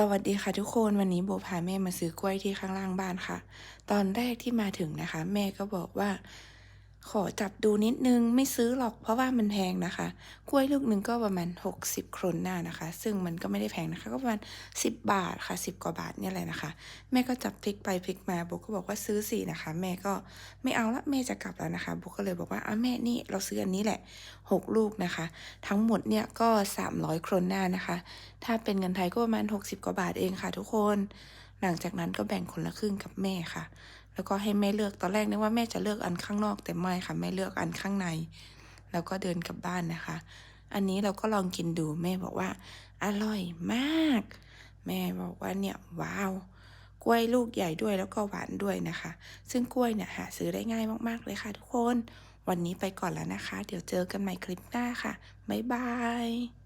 สวัสดีค่ะทุกคนวันนี้โบพาแม่มาซื้อกล้วยที่ข้างล่างบ้านค่ะ ตอนแรกที่มาถึงนะคะ แม่ก็บอกว่า ขอจับดูนิดนึงไม่ซื้อหรอกเพราะว่ามันแพงนะคะ กล้วยลูกหนึ่งก็ประมาณ 60 ครนหน้านะคะ ซึ่งมันก็ไม่ได้แพงนะคะ ก็ประมาณ 10 บาทค่ะ 10 กว่าบาทเนี่ยแหละนะคะ แม่ก็จับพลิกไปพลิกมาโบก็บอกว่าซื้อสินะคะ แม่ก็ไม่เอาละแม่จะกลับแล้วนะคะโบก็เลยบอกว่าอะแม่นี่เราซื้ออันนี้แหละ 6 ลูกนะคะ ทั้งหมดเนี่ยก็ 300 ครนหน้านะคะ ถ้าเป็นเงินไทยก็ประมาณ 60 กว่าบาทเองค่ะ ทุกคน หลังจากนั้นก็แบ่งคนละครึ่งกับแม่ค่ะ แล้วก็ให้แม่เลือกตอนแรกนึกว่าแม่จะเลือกอันข้างนอกแต่ไม่ค่ะแม่เลือกอันข้างใน แล้วก็เดินกลับบ้านนะคะ อันนี้เราก็ลองกินดูแม่บอกว่า อร่อยมาก แม่บอกว่าเนี่ยว้าวกล้วยลูกใหญ่ด้วยแล้วก็หวานด้วยนะคะ ซึ่งกล้วยเนี่ยหาซื้อได้ง่ายมากๆเลยค่ะทุกคน วันนี้ไปก่อนแล้วนะคะ เดี๋ยวเจอกันใหม่คลิปหน้าค่ะ บ๊ายบาย